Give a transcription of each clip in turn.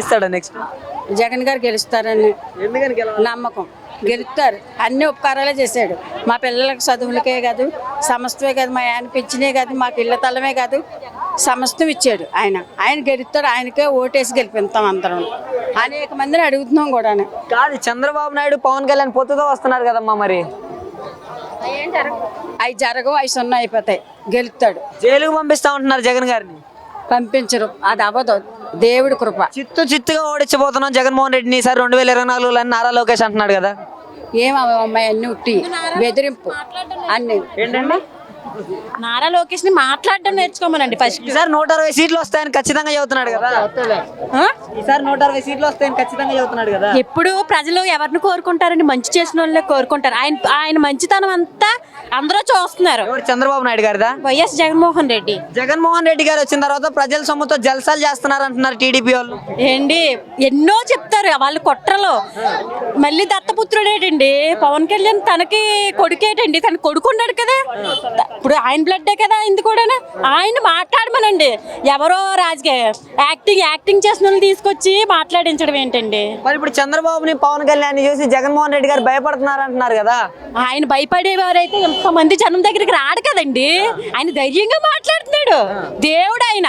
గెలుస్తాడా next Jagan గారు గెలుస్తారని ఎందుకని గెలవాలి? నమ్మకం. గెలుస్తారు. అన్ని ఉపకారాలే చేశాడు. మా పిల్లలకు చదువులకే కాదు సమస్తమే కాదు మా ఆయన పెంచినే కాదు మాకు ఇళ్ళ తలమే కాదు సమస్తం ఇచ్చాడు ఆయన. ఆయన గెలుస్తాడు ఆయనకే ఓటేసి గెలిపిస్తాం అందరం. అనేక మందిని అడుగుతున్నాం కూడా కాదు చంద్రబాబు నాయుడు పవన్ కళ్యాణ్ పొత్తుతో వస్తున్నారు కదమ్మా మరి. అవి జరగవు అవి సున్నా అయిపోతాయి. గెలుస్తాడు. జైలుకు పంపిస్తా ఉంటున్నారు జగన్ గారిని. పంపించరు. అది అవ్వదు. దేవుడి కృప. చిత్తు చిత్తుగా ఓడించబోతున్నాం జగన్మోహన్ రెడ్డిని. ఈసారి రెండు వేల ఇరవై నాలుగులో అని నారా లోకేష్ అంటున్నాడు కదా. ఏం అమ్మాయి అన్ని ఉట్టి బెదిరింపు. అన్ని. ఏంటండి? నారా లోకేష్ని మాట్లాడడం నేర్చుకోమనండి ఫస్ట్. ఈసారి నూట అరవై సీట్లు వస్తాయని ఖచ్చితంగా చెబుతున్నాడు కదా. ఈసారి నూట అరవై సీట్లు వస్తాయని ఖచ్చితంగా చెబుతున్నాడు కదా. ఎప్పుడు ప్రజలు ఎవరిని కోరుకుంటారండి? మంచి చేసిన వాళ్ళే కోరుకుంటారు. ఆయన ఆయన మంచితనం అంతా అందరూ చూస్తున్నారు. ఎవరు? చంద్రబాబు నాయుడు గారిదా? వైఎస్ జగన్మోహన్ రెడ్డి. జగన్మోహన్ రెడ్డి గారు వచ్చిన తర్వాత ప్రజల సొమ్ముతో జల్సాలు చేస్తున్నారు అంటున్నారు టీడీపీ వాళ్ళు. ఏంటి ఎన్నో చెప్తారు వాళ్ళు కొట్రలో. మళ్ళీ దత్తపుత్రుడేటండి. పవన్ కళ్యాణ్ తనకి కొడుకేటండి. తన కొడుకున్నాడు కదా. ఇప్పుడు ఆయన బ్లడ్డే కదా ఇది కూడా ఆయన మాట్లాడమనండి. ఎవరో రాజకీయ యాక్టింగ్ యాక్టింగ్ చేసిన తీసుకొచ్చి మాట్లాడించడం ఏంటండి? మరి ఇప్పుడు చంద్రబాబుని పవన్ కళ్యాణ్ చూసి జగన్మోహన్ రెడ్డి గారు భయపడుతున్నారు అంటున్నారు కదా? ఆయన భయపడేవారైతే ఎంతమంది జనం దగ్గరికి రాడు కదండి. ఆయన ధైర్యంగా మాట్లాడుతున్నాడు. దేవుడు ఆయన.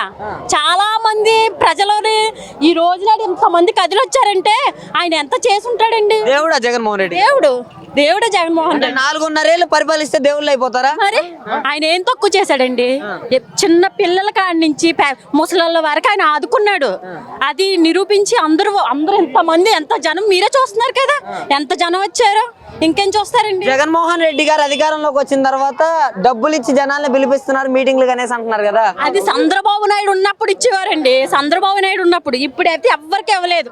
చాలా మంది ప్రజలని ఈ రోజు నాడు ఎంతమంది కదిలి వచ్చారంటే ఆయన ఎంత చేసి ఉంటాడండి దేవుడా జగన్మోహన్ రెడ్డి? దేవుడు. దేవుడు జగన్మోహన్ రెడ్డి. నాలుగున్నరేళ్ళు పరిపాలిస్తే దేవుళ్ళు అయిపోతారా? మరి? ఆయన ఏం తక్కువ చేశాడండి? చిన్న పిల్లల కాడి నుంచి ముసలోళ్ళ వరకు ఆయన ఆదుకున్నాడు. అది నిరూపించి అందరూ అందరూ ఎంతమంది ఎంత జనం మీరే చూస్తున్నారు కదా? ఎంత జనం వచ్చారో? ఇంకేం చూస్తారండి? జగన్మోహన్ రెడ్డి గారు అధికారంలోకి వచ్చిన తర్వాత డబ్బులు ఇచ్చి జనాల్ని పిలిపిస్తున్నారు మీటింగ్లు కనేసి అంటున్నారు కదా. అది చంద్రబాబు నాయుడు ఉన్నప్పుడు ఇచ్చేవారండి. చంద్రబాబు నాయుడు ఉన్నప్పుడు. ఇప్పుడైతే ఎవ్వరికి ఇవ్వలేదు.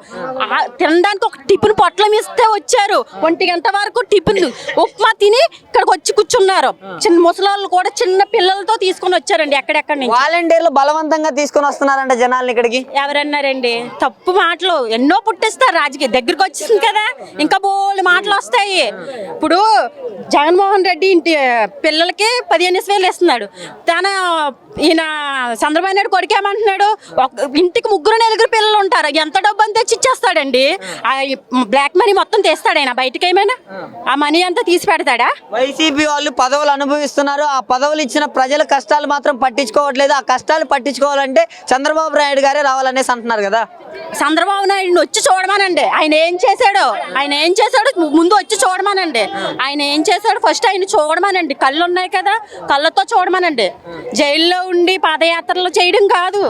తినడానికి ఒక టిఫిన్ పొట్లం ఇస్తే వచ్చారు. ఒంటి గంట వరకు టిఫిన్ ఉప్మా తిని ఇక్కడికి వచ్చి కూర్చున్నారు. చిన్న ముసలాళ్ళు కూడా చిన్న పిల్లలతో తీసుకొని వచ్చారండి ఎక్కడెక్కడి నుంచి. వాలంటీర్లు బలవంతంగా తీసుకొని వస్తున్నారంట జనాల్ని ఇక్కడికి. ఎవరన్నారండి? తప్పు మాటలు. ఎన్నో పుట్టిస్తారు రాజకీయ దగ్గరికి వచ్చింది కదా. ఇంకా బోళ్ళు మాటలు వస్తాయి. ఇప్పుడు జగన్మోహన్ రెడ్డి ఇంటి పిల్లలకి పదిహేను వేలు ఇస్తున్నాడు తన ఈయన చంద్రబాబు నాయుడు కొడుకేమంటున్నాడు ఒక ఇంటికి ముగ్గురు నలుగురు పిల్లలు ఉంటారు. ఎంత డబ్బు అంతా తెచ్చి ఇచ్చేస్తాడండి? ఆ బ్లాక్ మనీ మొత్తం తీస్తాడు ఆయన. బయటకి ఏమైనా? ఆ మనీ అంతా తీసి పెడతాడా? వైసీపీ వాళ్ళు పదవులు అనుభవిస్తున్నారు. ఆ పదవులు ఇచ్చిన ప్రజల కష్టాలు మాత్రం పట్టించుకోవట్లేదు. ఆ కష్టాలు పట్టించుకోవాలంటే చంద్రబాబు నాయుడు గారే రావాలనేసి అంటున్నారు కదా? చంద్రబాబు నాయుడు వచ్చి చూడమనండి. ఆయన ఏం చేశాడో? ఆయన ఏం చేశాడో ముందు వచ్చి చూడమనండి. ఆయన ఏం చేశాడు? ఫస్ట్ ఆయన చూడమనండి. కళ్ళు ఉన్నాయి కదా కళ్ళతో చూడమనండి. జైల్లో ఉండి పాదయాత్రలు చేయడం కాదు.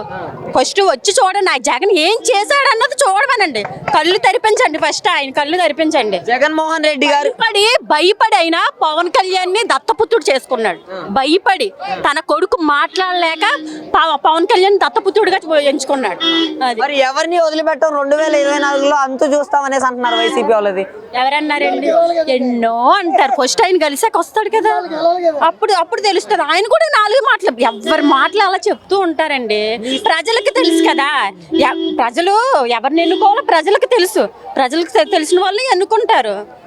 ఫస్ట్ వచ్చి చూడండి ఆ జగన్ ఏం చేశాడు అన్నది చూడమనండి. కళ్ళు తెరిపించండి ఫస్ట్ ఆయన కళ్ళు తెరిపించండి. జగన్మోహన్ రెడ్డి గారు భయపడి భయపడి అయినా పవన్ కళ్యాణ్ని దత్తపుత్రుడు చేసుకున్నాడు. భయపడి తన కొడుకు మాట్లాడలేక పవ- పవన్ కళ్యాణ్ దత్తపుత్రుడిగా ఎంచుకున్నాడు. మరి ఎవరిని వదిలిపెట్టం? రెండు వేల ఇరవై నాలుగులో అంతు చూస్తామనేసి అంటున్నారు వైసీపీ వాళ్ళది. ఎవరన్నారండి? ఎన్నో అంటారు. ఫస్ట్ ఆయన కలిసాక వస్తాడు కదా. అప్పుడు అప్పుడు తెలుస్తుంది. ఆయన కూడా నాలుగు మాటలు ఎవరి మాటలు అలా చెప్తూ ఉంటారండి. ప్రజలకు తెలుసు కదా. ప్రజలు ఎవరిని ఎన్నుకోవాలో ప్రజలకు తెలుసు. ప్రజలకు తెలిసిన వాళ్ళని ఎన్నుకుంటారు.